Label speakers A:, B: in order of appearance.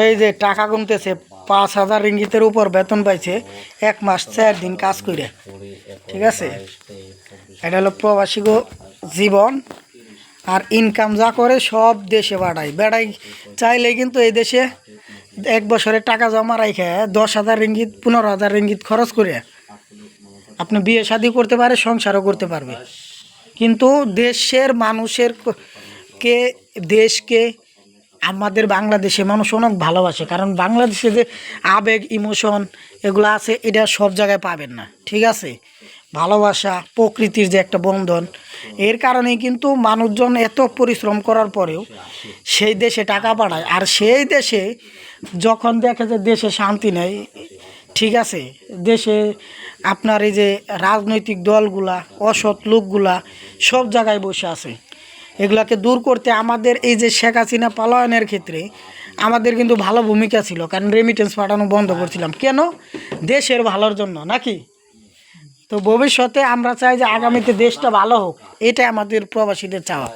A: এই যে টাকা গুনতেছে, পাঁচ হাজার রিঙ্গিতের উপর বেতন পাইছে, এক মাস চার দিন কাজ করে ঠিক আছে? এটা হলো প্রবাসী জীবন, আর ইনকাম যা করে সব দেশে বাড়ায়। বেড়াই চাইলে কিন্তু এই দেশে এক বছরে টাকা জমা রাখে দশ হাজার রিঙ্গিত, পনেরো হাজার রিঙ্গিত খরচ করে। আপনি বিয়ে শাদি করতে পারে, সংসারও করতে পারবে। কিন্তু দেশের মানুষের কে, দেশকে আমাদের বাংলাদেশে মানুষ অনেক ভালোবাসে, কারণ বাংলাদেশে যে আবেগ ইমোশন এগুলো আছে, এটা সব জায়গায় পাবেন না, ঠিক আছে? ভালোবাসা প্রকৃতির যে একটা বন্ধন, এর কারণেই কিন্তু মানুষজন এত পরিশ্রম করার পরেও সেই দেশে টাকা পাঠায়, আর সেই দেশে যখন দেখে যে দেশে শান্তি নেই, ঠিক আছে? দেশে আপনার এই যে রাজনৈতিক দলগুলা, অসৎ লোকগুলা সব জায়গায় বসে আছে। এগুলাকে দূর করতে আমাদের এই যে শেখ হাসিনা পালায়নের ক্ষেত্রে আমাদের কিন্তু ভালো ভূমিকা ছিল, কারণ রেমিটেন্স পাঠানো বন্ধ করছিলাম। কেন? দেশের ভালোর জন্য, নাকি? তো ভবিষ্যতে আমরা চাই যে আগামীতে দেশটা ভালো হোক, এটাই আমাদের প্রবাসীদের চাওয়া।